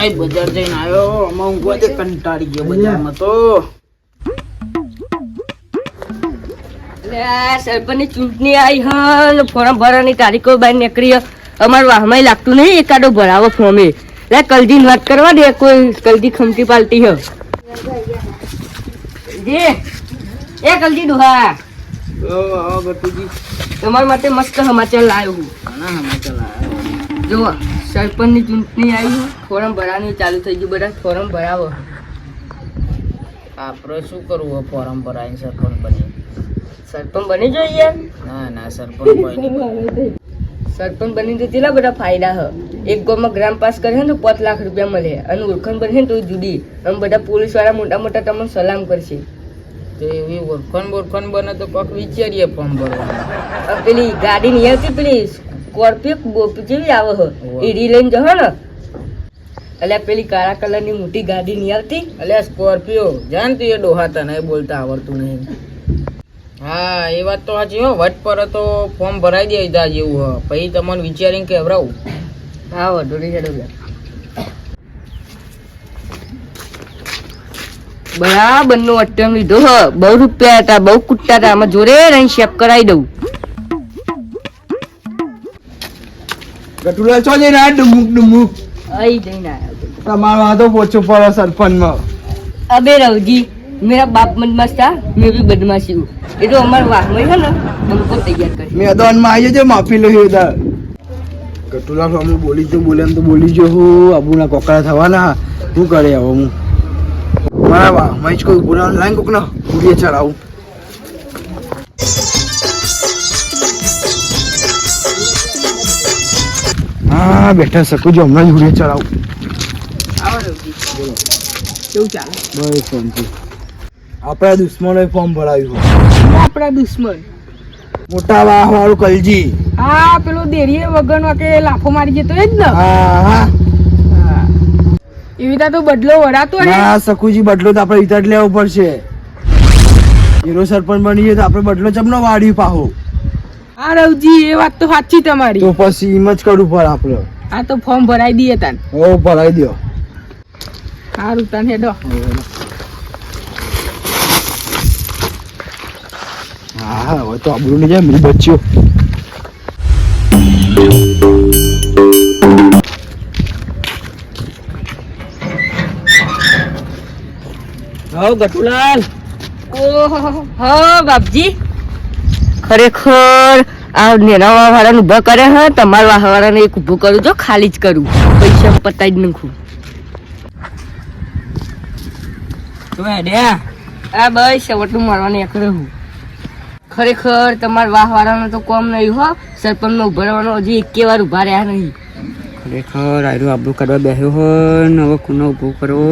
આય બજાર જઈને આવ્યો આમાં ઊંઘવા દે કંટાળી ગયો બજારમાં તો. સરપંચની ચૂંટણી આવી હન ફોર્મ ભરવાની તારીખો બહાર નીકળી. અમાર વાહમાં લાગતું નહીં એકાદો ભરાવો ફોર્મે લે કલજી વાત કરવા દે કોઈ કલજી ખમતી પાલટી હે જે એ કલજી દુહા. તમારા માટે મસ્ત સમાચાર લાવ્યો હું. ઘણા સમાચાર આવ્યા. જુઓ. સરપંચની ચૂંટણી આવી. ફોર્મ ભરવાનું ચાલુ થઈ ગયું. બધા ફોર્મ ભરાવો. આપણે શું કરવું ફોર્મ ભરાઈને સરપંચ બની? સરપંચ બની જોઈએ યાર. ના ના સરપંચ કોઈ સરપંચ બની તો કેટલા બધા ફાયદા હ. એક ગામમાં ગ્રામ પાસ કરે ને તો પાંચ લાખ રૂપિયા મળે. અને ઓળખાણ બને તો જુદી. આમ બધા પોલીસવાળા મોટા મોટા તમને સલામ કરશે. તો એવી ઓળખાણ બોળખાણ બને તો કોક વિચારીએ ફોર્મ ભરવાનું. પેલી ગાડી નહીં આવતી પેલી સ્કોર્પિયો બોપી જેવી આવે હો. ઈડી લઈને જહો ને. એટલે પેલી કાળા કલરની મોટી ગાડી નહીં આવતી. એટલે સ્કોર્પિયો જાણતી એ ડોહાતા ને બોલતા આવડતું નહીં. હા એ વાત તો સાચી હો. વટ પર તો ફોર્મ ભરાઈ દે દા જેવું હો. પછી તમને વિચારીને કેવરાવું. હા વધુ નહીં હેડો બરાબર નો અટેમ લીધો હ. બહુ રૂપિયા હતા બહુ કુટતા હતા. આમાં જોડે રહીને શેપ કરાવી દઉં. ગટુલાલ છો જઈને આ ડુમુક ડુમુક? આઈ જઈને આવ્યો તમારો હાથો પોચો પડો સરપંચમાં. અબે રવજી મેરા બાપ મનમાં હતા મેં બી બદમાશી હું. એ તો અમાર વાહમાં છે ને બંકો તૈયાર કરી મેદાનમાં આવી જજો માફી લઈ ઉદા ગટુલાલ અમે બોલી જો બોલે તો બોલી જો હું આબુના કોકડા થવાના. શું કરે હવે હું. મારા વાહમાં જ કોઈ બોલાવાનું લાઈન કોકના ના ચડાવું. હા બેઠા શકું છું હમણાં જ હુડીએ ચડાવું. બસ શાંતિ. આપણા દુશ્મનોએ ફોર્મ ભરાયું આપણા દુશ્મન. મોટા વાહ વાળું કલજી. હા પેલો દેરીએ વગર વાકે લાફો મારી જતો એ જ ને. હા હા. એવી તો બદલો વરાતો ના સકુજી બદલો તો આપણે વિતર લેવો પડશે. હીરો સરપંચ બની જાય તો આપણે બદલો ચમનો વાળ્યું પાહો. હા રવજી એ વાત તો સાચી તમારી. તો પછી એમ જ કરવું પડે આપણે. આ તો ફોર્મ ભરાઈ દઈએ તાન. હો ભરાઈ દો સારું તાન હેડો. હા હવે તો આબરૂ નહીં જાય મેં બચ્યો. હો ગટુલાલ. ઓહો હો બાપજી. ખરેખર આ નેના વાળાને ઊભા કરે હે? તમારા વાળાને એક ઊભું કરું જો ખાલી જ કરું. પૈસા પતાવી જ નાખું. આ બસ સવટનું મારવાની એક હું ખરેખર તમારા વાહ વાળાનો તો કોમ નહીં હો. સરપંચનો ઊભા રહેવાનો હજી એકે વાર ઊભા રહ્યા નહીં. ખરેખર આયરું આબરૂ કરવા બેસ્યો હોય ને હવે ખૂનો ઊભો કરવો?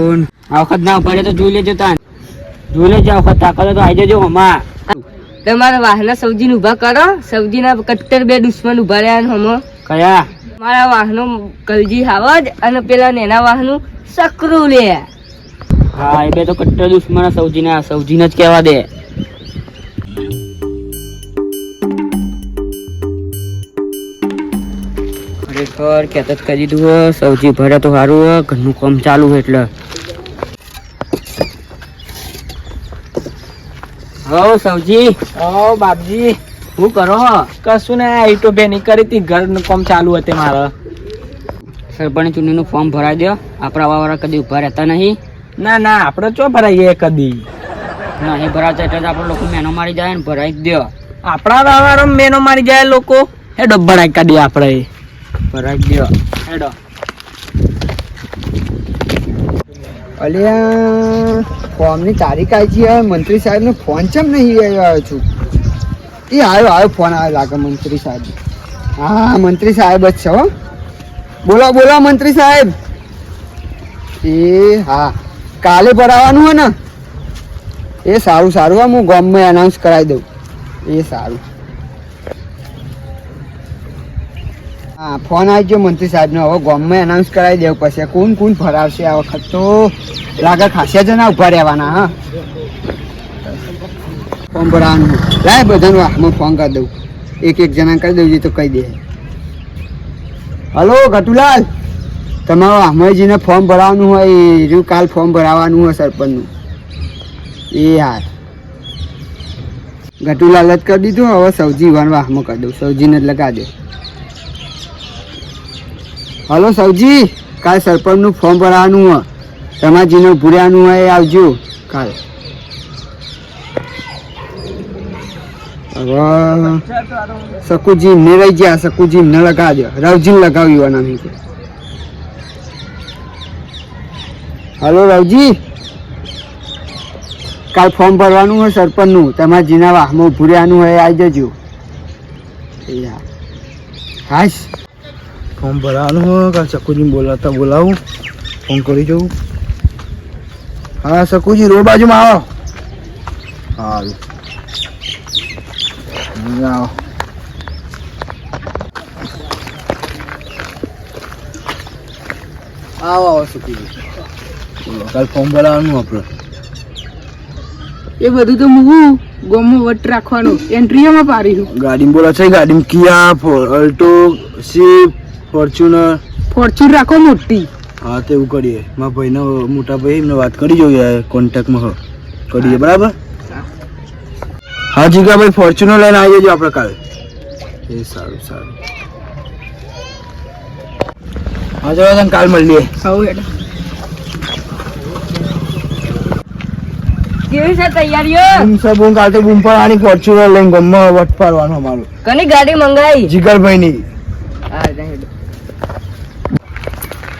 આ વખત ના ઊભા તો જોઈ લેજો તાન. જોઈ લેજો આ વખત તાકાતો તો આવી જજો હમા તમારા વાહના સૌજીને ઊભા કરો. સૌજીના કટ્ટર બે દુશ્મન ઊભા રહ્યા હમો કયા? મારા વાહનો કલજી હાવજ અને પેલા નેના વાહનું સકરું લે. હા એ બે તો કટ્ટર દુશ્મન સૌજીને આ સૌજીને જ કહેવા દે. ખરેખર કહેતા જ કરી દીધું સૌજી ભરે તો સારું ઘરનું કામ ચાલુ એટલે. હો સૌજી ઓ બાપજી. શું કરો હો? કશું ને આ તો બેની કરી હતી. ઘરનું કામ ચાલુ હતું મારે. સરપંચ ચૂંટણીનું ફોર્મ ભરાઈ દો આપણા વાળા કદી ઊભા રહેતા નહીં. ના ના આપણે ચો ભરાઈએ કદી? નહીં ભરાતા એટલે આપણે લોકો મેનો મારી જાય ને ભરાઈ દો આપણા વાળા મેનો મારી જાય લોકો? હેડો ભરાઈ કાઢીએ આપણે. ભરાઈ દો હેડો. અલ્યા ફોર્મની તારીખ આવી છે મંત્રી સાહેબનો ફોન ચમ નહીં આવ્યો છું? એ આવ્યો આવ્યો ફોન આવ્યો લાગે મંત્રી સાહેબ. હા, મંત્રી સાહેબ જ છે હો. બોલો બોલો મંત્રી સાહેબ. એ, હા. કાલે ભરાવાનું હે ને? એ સારું સારું. હા હું ગોમમાં એનાઉન્સ કરાવી દઉં. એ સારું. હા ફોન આવી ગયો મંત્રી સાહેબનો. હવે ગામમાં એનાઉન્સ કરાવી દેવું પડશે. કોણ કોણ ફરાવશે આ વખત તો? લાગે ખાસિયા જણા ઊભા રહેવાના, હા. ફોન ભરાવાનું લાય બધાનું હાથમાં ફોન કરી દઉં. એક એક જણા કરી દઉં તો કહી દે. હલો ગટુલાલ તમારું અમરજીને ફોર્મ ભરાવાનું હોય, એનું કાલ ફોર્મ ભરાવાનું હોય સરપંચનું. એ હાર ગટુલાલ જ કરી દીધું, હવે સૌજી વન વાહમાં કરી દઉં. સૌજીને જ લગા દે હલો સૌજી કાલ સરપંચનું ફોર્મ ભરાવાનું હોય. તમાજીને ભૂર્યાનું હોય એ આવજો. કાલ. સકુજી ને રહી ગયા સકુજી ન લગાવજો રવજી લગાવ્યું એના મીકે હલો રવજી. કાલ ફોર્મ ભરવાનું હોય સરપંચનું. તમારા જીના વાહમાં ભૂર્યાનું હોય આવી જજો. હાશ. ફોર્મ ભરાવાનું કાલ શકુજી બોલાતા બોલાવું ફોન કરી જવું હા શકુજી રોડ બાજુમાં આવો અહીંયા આવો આવો આવો સકુજી બોલો કાલ ફોર્મ ભરાવાનું આપણે એ બધું તો મૂકું ગોમમાં વટ રાખવાનું. એન્ટ્રીમાં પાડીશું ગાડીમાં બોલા છે ગાડીમાં Kia Alto Swift Fortuner. Fortune રાખો મોટી. હા તે એવું કરીએ. મારા ભાઈને મોટા ભાઈ એમને વાત કરી જોઈએ કોન્ટેક્ટમાં હ. કરીએ બરાબર? હા જીગાભાઈ ફોર્ચ્યુનર લઈને આવી જજો આપણે કાલે. એ સારું સારું. હા ચલો તને કાલ મળીએ. હવે હેડો. કેવી છે તૈયારીઓ? કાલ બૂમ પાડવાની ફોર્ચ્યુનર લઈને ગમમાં વટ પાડવાનું અમારું. કની ગાડી મંગાવી જીગરભાઈની. હા હેડો.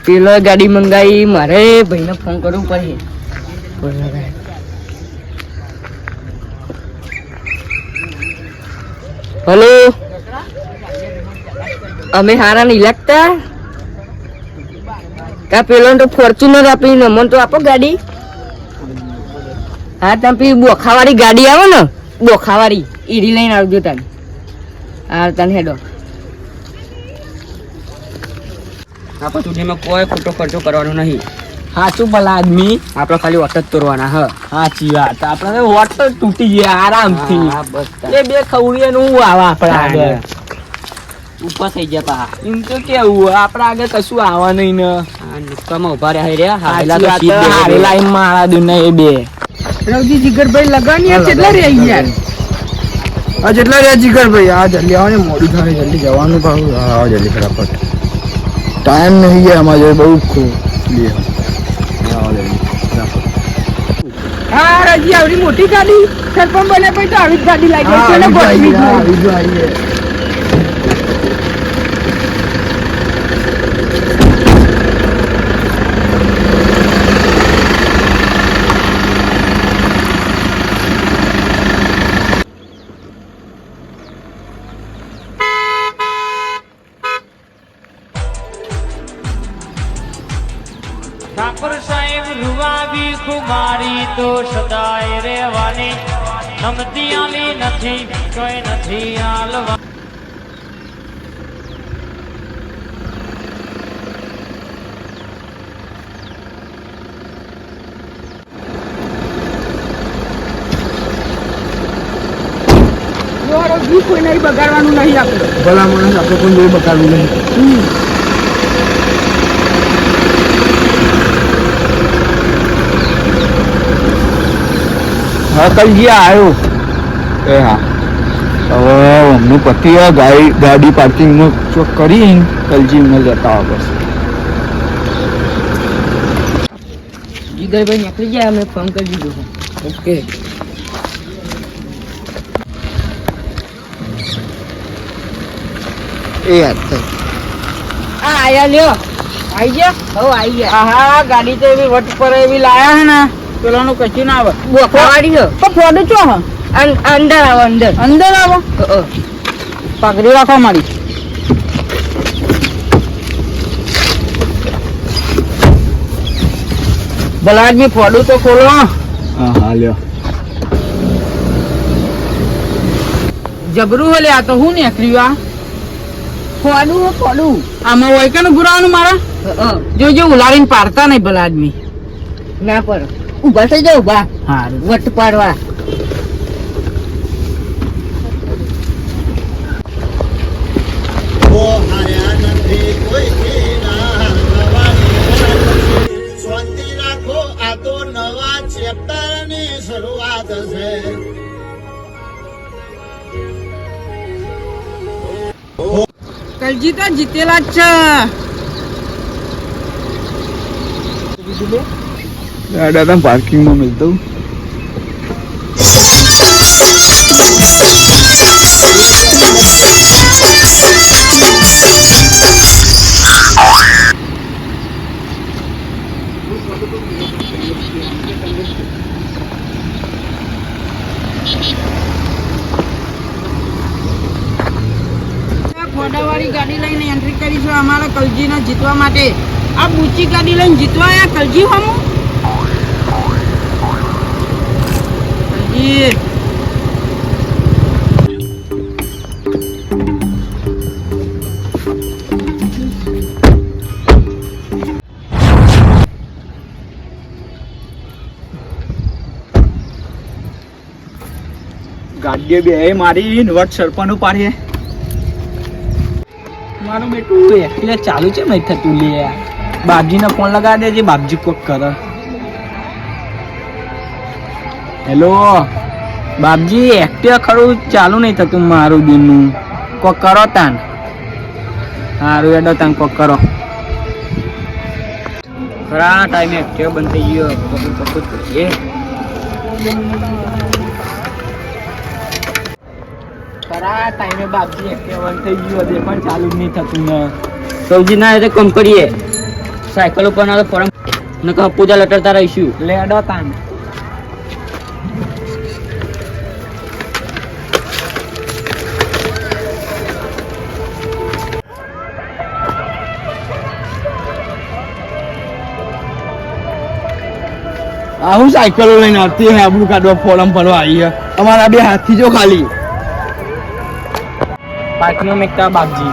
પેલો ગાડી મંગાવી મારે ભાઈને ફોન કરવું પડે. હલો? અમે હારા નહીં લાગતા? કા પેલો તો ફોર્ચ્યુનર આપીને નમન તો આપો ગાડી. હા, તમે પેલી બોખાવાળી ગાડી આવે ને, બોખાવાળી, ઈડી લઈને આવજો તને હા તને હેડો. આપણે ચૂંટણીમાં કોઈ ખોટો ખર્ચો કરવાનો નહીં. સાચું ભલા આદમી. આપણે ખાલી વોટ જ તોડવાના હ. સાચી વાત. આપણે વોટ તૂટી ગયા આરામથી. એ બે ખવડીએ નું આવે આપણા આગળ. ઉપર થઈ ગયા પા. એમ તો કેવું આપણા આગળ કશું આવવા નહીં ને. નુક્કામાં ઊભા રહ્યા રહ્યા હારેલા એમ મારા દુના એ બે. રવજી જીગરભાઈ લગાની કેટલા રહી યાર? આ જેટલા રહ્યા જીગરભાઈ? હા જલ્દી આવવાનું મોડું થાય જલ્દી જવાનું ભાવ. આ જલ્દી ફટાફટ. ટાઈમ નહીં ગયા અમારે બહુ ખૂબ જલ્દી હા રજી આવડી મોટી ગાડી સરપંચ બને પછી તો આવી જ ગાડી લાગી હા, છે ને ગોઠવી ઠાકોર સાહેબ રૂવાવી કુમારી તો સદાય રહેવાની. નમતી આલી નથી કોઈ નથી આલવા. કોઈ નહીં બગાડવાનું નહીં આપણે. ભલા માણસ આપણે કોઈ નહીં બગાડવું નહીં. હા કલજીયા આવ્યો એ હા. હવે અમને પતિ ગાડી ગાડી પાર્કિંગમાં ચોક કરી કલજી ને જતા બસ. જીગરભાઈ નીકળી ગયા અમે ફોન કરી દીધો ઓકે. એ આ આયા લ્યો. આવી ગયા? હો આઈ ગયા આહા ગાડી તો એવી વટ પર એવી લાયા હે ને. પેલાનું કશું ના આવે. બોખાવાળી હો. તો ફોડું ચો હ? અંદર આવો અંદર. અંદર આવો? અ, રાખવા પગડી રાખો મારી બલાદમી ફોડું તો ખોલો. હા હા લ્યો. જબરું હલે આ તો હું નીકળ્યું આ? ફોડું હો, ફોડું આમાં હોય કે ગુરાવાનું મારા? અ, અ. જો જો ઉલાડીને પાડતા નહીં ભલા આદમી ના પર ઊભા થઈ જાવ બા વટ પાડવા. શરૂઆત છે. કલજીતા જીતેલા જ છે. દાદા પાર્કિંગમાં મિલતો ખોડાવાળી ગાડી લઈને એન્ટ્રી કરીશું અમારા કલજીને જીતવા માટે. આ બુચી ગાડી લઈને જીતવા કલજી હમ? કલજી ગાડીએ બે મારી વટ સરપંચ પાડીએ મારું બેટું એટલે ચાલુ છે નહીં થતું લે. બાપજીને ફોન લગાવી દેજે, બાપજી કોક કરે. હેલો, બાપજી એક્ટિવા ખરું ચાલુ નહીં થતું મારું દિનનું. કોક કરો તાન. સારું એડો તાન, કોક કરો. ખરા ટાઈમે એક્ટિવા બંધ થઈ ગયો. ટાઈમે બાપજી એક્ટિવા બંધ થઈ ગયો. તે પણ ચાલુ નહીં થતું ને. સૌજી, ના કરીએ. સાયકલ ઉપર ના ફોરમ નકર પૂજા લટરતા રહીશું. લેડો તાન. હું સાયકલો લઈને આવતી હે આબુ કાઢવા ફોરમ ભરવા આવી હે અમારા બે હાથથી જો ખાલી. પાર્કિંગમાં મેકતા બાપજી.